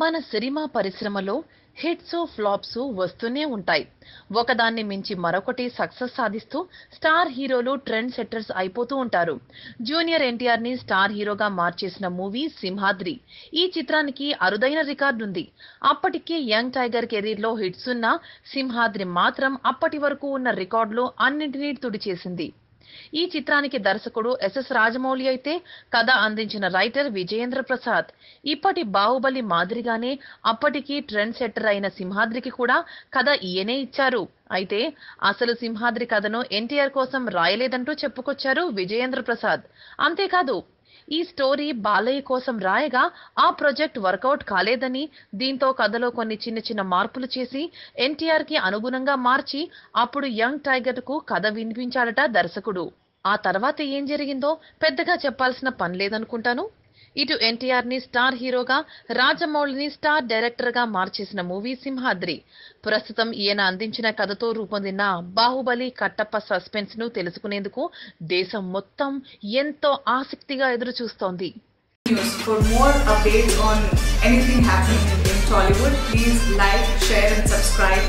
మన సినిమా పరిశ్రమలో hits flops వస్తూనే ఉంటాయి. ఒకదాన్ని మించి మరొకటి సక్సెస్ సాధిస్తూ స్టార్ హీరోలు ట్రెండ్ సెట్టర్స్ అయిపోతూ ఉంటారు. జూనియర్ ఎన్టీఆర్ని స్టార్ హీరోగా మార్చేసిన మూవీ సింహాద్రి. ఈ చిత్రానికి అరుదైన రికార్డు ఉంది. అప్పటికే యంగ్ టైగర్ కెరీర్లో హిట్స్ ఉన్న సింహాద్రి మాత్రం అప్పటి వరకు ఉన్న రికార్డులు అన్నింటినీ తుడిచేసింది. ఈ చిత్రానికి దర్శకుడు ఎస్ఎస్ రాజమౌళి అయితే కథ అందించిన రైటర్ విజయేంద్ర ప్రసాద్. ఇప్పటి బాహుబలి మాదిరిగానే అప్పటికి ట్రెండ్ సెట్టర్ అయిన సింహాద్రికి కూడా కథ ఈయనే ఇచ్చారు. అయితే అసలు సింహాద్రి కథను ఎన్టీఆర్ కోసం రాయలేదంటూ చెప్పుకొచ్చారు విజయేంద్ర ప్రసాద్. అంతేకాదు ఈ స్టోరీ బాలయ్య కోసం రాయగా ఆ ప్రాజెక్ట్ వర్కౌట్ కాలేదని దీంతో కథలో కొన్ని చిన్న చిన్న మార్పులు చేసి ఎన్టీఆర్కి అనుగుణంగా మార్చి అప్పుడు యంగ్ టైగర్కు కథ వినిపించాడట దర్శకుడు. ఆ తర్వాత ఏం జరిగిందో పెద్దగా చెప్పాల్సిన పని లేదనుకుంటాను. ఇటు ఎన్టీఆర్ని స్టార్ హీరోగా రాజమౌళిని స్టార్ డైరెక్టర్గా మార్చేసిన మూవీ సింహాద్రి ప్రస్తుతం ఈయన అందించిన కథతో రూపొందిన బాహుబలి కట్టప్ప సస్పెన్స్ను తెలుసుకునేందుకు దేశం మొత్తం ఎంతో ఆసక్తిగా ఎదురు చూస్తోంది news. For more updates on anything happening in Tollywood, please like, share, and subscribe